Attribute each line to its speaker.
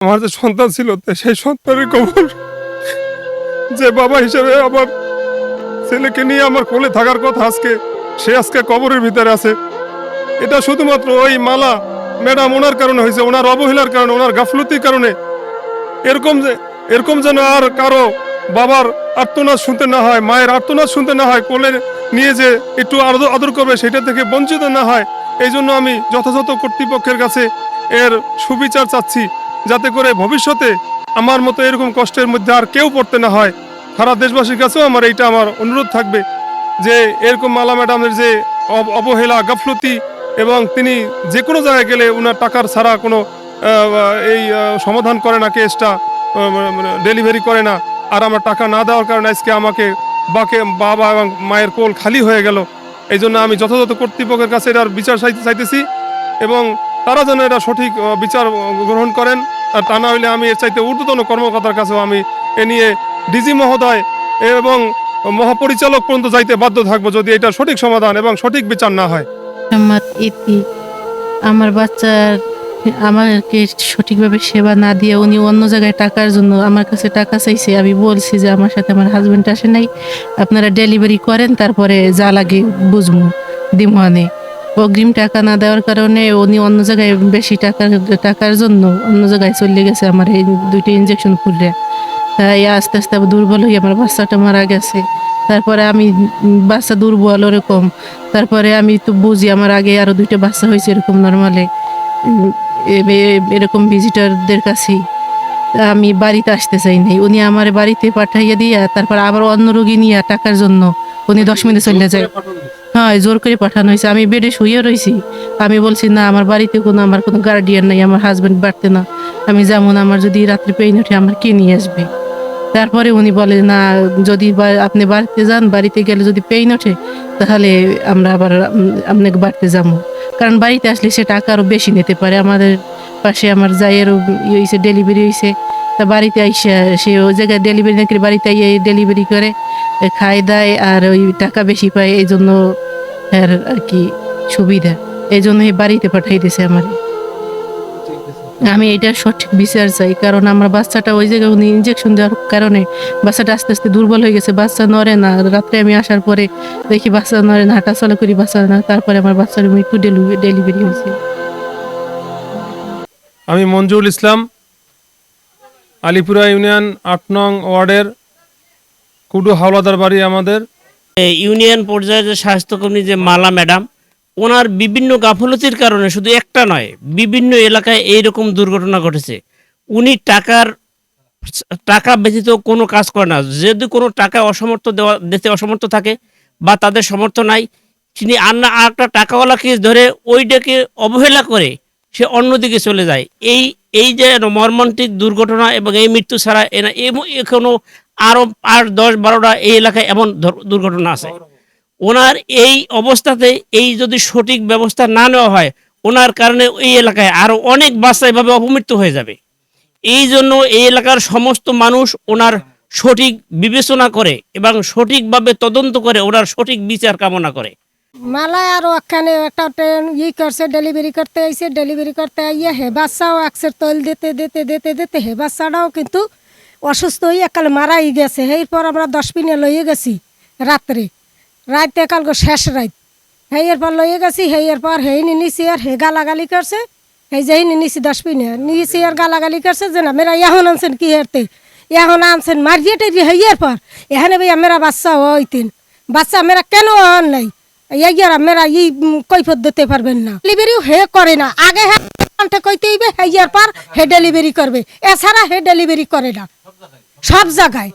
Speaker 1: আমার যে সন্তান ছিল সেই সন্তানের কবর যে বাবা হিসেবে আমার ছেলেকে নিয়ে আমার কোলে থাকার কথা আজকে, সে আজকে কবরের ভিতরে আছে। এটা শুধুমাত্র ওই মালা ম্যাডাম ওনার কারণে হয়েছে, ওনার অবহেলার কারণে, ওনার গাফলতির কারণে। এরকম যে, এরকম যেন আর কারও বাবার আর্তনাদ শুনতে না হয়, মায়ের আর্তনাদ শুনতে না হয়, কোলে নিয়ে যে একটু আদর আদর করবে, সেটা থেকে বঞ্চিত না হয় এই জন্য আমি যথাযথ কর্তৃপক্ষের কাছে এর সুবিচার চাচ্ছি। যাতে করে ভবিষ্যতে আমার মতো এরকম কষ্টের মধ্যে আর কেউ পড়তে না হয়। সারা দেশবাসীর কাছেও আমার এইটা আমার অনুরোধ থাকবে যে এরকম মালা ম্যাডামের যে অব- অবহেলা, গাফলতি এবং তিনি যে কোনো জায়গায় গেলে ওনার টাকার ছাড়া কোনো এই সমাধান করে না, কেসটা ডেলিভারি করে না। আর আমার টাকা না দেওয়ার কারণে আজকে আমাকে বাকে, বাবা এবং মায়ের কোল খালি হয়ে গেল। এই জন্য আমি যথাযথ কর্তৃপক্ষের কাছে এটার বিচার চাইতে চাইতেছি এবং তারা যেন এটা সঠিক বিচার গ্রহণ করেন। আর তা না হইলে আমি এর চাইতে ঊর্ধ্বতন কর্মকর্তার কাছেও আমি এ নিয়ে ডিজি মহোদয় এবং মহাপরিচালক পর্যন্ত যাইতে বাধ্য থাকব যদি এটা সঠিক সমাধান এবং সঠিক বিচার না হয়।
Speaker 2: আমার বাচ্চার আমাকে সঠিকভাবে সেবা না দিয়ে উনি অন্য জায়গায় টাকার জন্য আমার কাছে টাকা চাইছে। আমি বলছি যে আমার সাথে আমার হাজবেন্ড আসে নাই। আপনারা ডেলিভারি করেন, তারপরে যা লাগে বুঝব। দিমহানে অগ্রিম টাকা না দেওয়ার কারণে উনি অন্য জায়গায় বেশি টাকা টাকার জন্য অন্য জায়গায় চলে গেছে আমার এই দুইটা ইঞ্জেকশন খুললে। তাই আস্তে আস্তে দুর্বল হয়ে আমার বাচ্চাটা মারা গেছে। তারপরে আমি বাচ্চা দুর্বল ওরকম। তারপরে আমি তো বুঝি আমার আগে আরও দুইটা বাচ্চা হয়েছে এরকম নর্মালে এরকম ভিজিটরদের কাছে আমি বাড়িতে আসতে চাই নাই। উনি আমার বাড়িতে পাঠাইয়া দিয়া তারপর আবার অন্য রোগী নিয়ে টাকার জন্য উনি দশ মিনিটে চলে যায়। হ্যাঁ জোর করে পাঠানো হয়েছে। আমি বেডে শুয়ে রয়েছি আমি বলছি, না, আমার বাড়িতে কোনো, আমার কোনো গার্ডিয়ান নাই, আমার হাজব্যান্ড বাড়তে না। আমি যেমন আমার যদি রাত্রে পেইন ওঠে, আমার কে নিয়ে আসবে? তারপরে উনি বলে, না, যদি আপনি বাড়িতে যান, বাড়িতে গেলে যদি পেইন ওঠে, তাহলে আমরা আবার আপনাকে বাড়তে যাব। কারণ বাড়িতে আসলে সে টাকা আরও বেশি নিতে পারে। আমাদের পাশে আমার জায়েরও ইয়ে হয়েছে ডেলিভারি হয়েছে তা বাড়িতে আইসা সে ওই জায়গায় ডেলিভারি না করে বাড়িতে আইয়ে ডেলিভারি করে খায়, দেয় আর ওই টাকা বেশি পায় এই জন্য এর আর কি সুবিধা। এই জন্য বাড়িতে পাঠাই দিছে আমার। আমি এটা সঠিক বিচার চাই, কারণ আমার বাচ্চাটা ওই জায়গায় উনি ইঞ্জেকশন দেওয়ার কারণে বাচ্চাটা আস্তে আস্তে দুর্বল হয়ে গেছে, বাচ্চা নড়ে না। রাত্রে আমি আসার পরে দেখি বাচ্চা নড়ে না হাঁটা চলা করি, বাচ্চা না। তারপরে আমার বাচ্চার মৃত্যু ডেলিভারি হয়েছে।
Speaker 1: আমি মঞ্জুরুল ইসলাম আলিপুরা ইউনিয়ন আট নং ওয়ার্ডের কুডু হাওলাদার বাড়ি আমাদের।
Speaker 3: ইউনিয়ন পর্যায়ে যে স্বাস্থ্যকর্মী যে মালা ম্যাডাম, ওনার বিভিন্ন গাফলতির কারণে শুধু একটা নয়, বিভিন্ন এলাকায় এই রকম দুর্ঘটনা ঘটেছে। উনি টাকার, টাকা ব্যতীত কোনো কাজ করে না। যদি কোনো টাকা অসমর্থ দেওয়া, দিতে অসমর্থ থাকে বা তাদের সমর্থ নাই, তিনি আন্না আর একটা টাকাওয়ালাকে ধরে ওইটাকে অবহেলা করে সে অন্যদিকে চলে যায়। এই এই যে মর্মান্তিক দুর্ঘটনা এবং এই মৃত্যু ছাড়া এনা এখনও আরও আর দশ, বারোটা এই এলাকায় এমন দুর্ঘটনা আছে। ওনার এই অবস্থাতে এই যদি সঠিক ব্যবস্থা না নেওয়া হয়, ওনার কারণে এই এলাকায় আরও অনেক বাচ্চা এভাবে অপমৃত্যু হয়ে যাবে। এই জন্য এই এলাকার সমস্ত মানুষ ওনার সঠিক বিবেচনা করে এবং সঠিকভাবে তদন্ত করে ওনার সঠিক বিচার কামনা করে।
Speaker 4: মালায় আরও একখানে একটা ট্রেন ই করছে, ডেলিভারি করতে আইসে ডেলিভারি করতে আইয়ে হে বাচ্চাও একসের তৈল দিতে দিতে দিতে দিতে হে বাচ্চাটাও কিন্তু অসুস্থ হয়ে একাল মারাই গেছে। এরপর আমরা দশ পিনে লইয়ে গেছি রাত্রে। রাতে কাল শেষ রাত হেই এরপর লইয়ে গেছি হেই এরপর হেই নিছি আর হে গালাগালি করছে। হেই যেই নিছি দশ পিনে নিছি আর গালাগালি করছে যে না মেরা এখন আনছেন কি হেরতে এখন আনছেন মারিয়ে টেরিয়ে হেই এরপর। এখানে ভাইয়া মেরা বাচ্চা হইতেন। বাচ্চা মেরা কেন আন নাই? ইয়ারা মেরা ই কৈফত দিতে পারবেন না। ডেলিভারি হে করে না। আগে হ্যাঁ কইতে হইবে হে পার পর হে ডেলিভারি করবে। এছাড়া হে ডেলিভারি করে না। সব জায়গায়।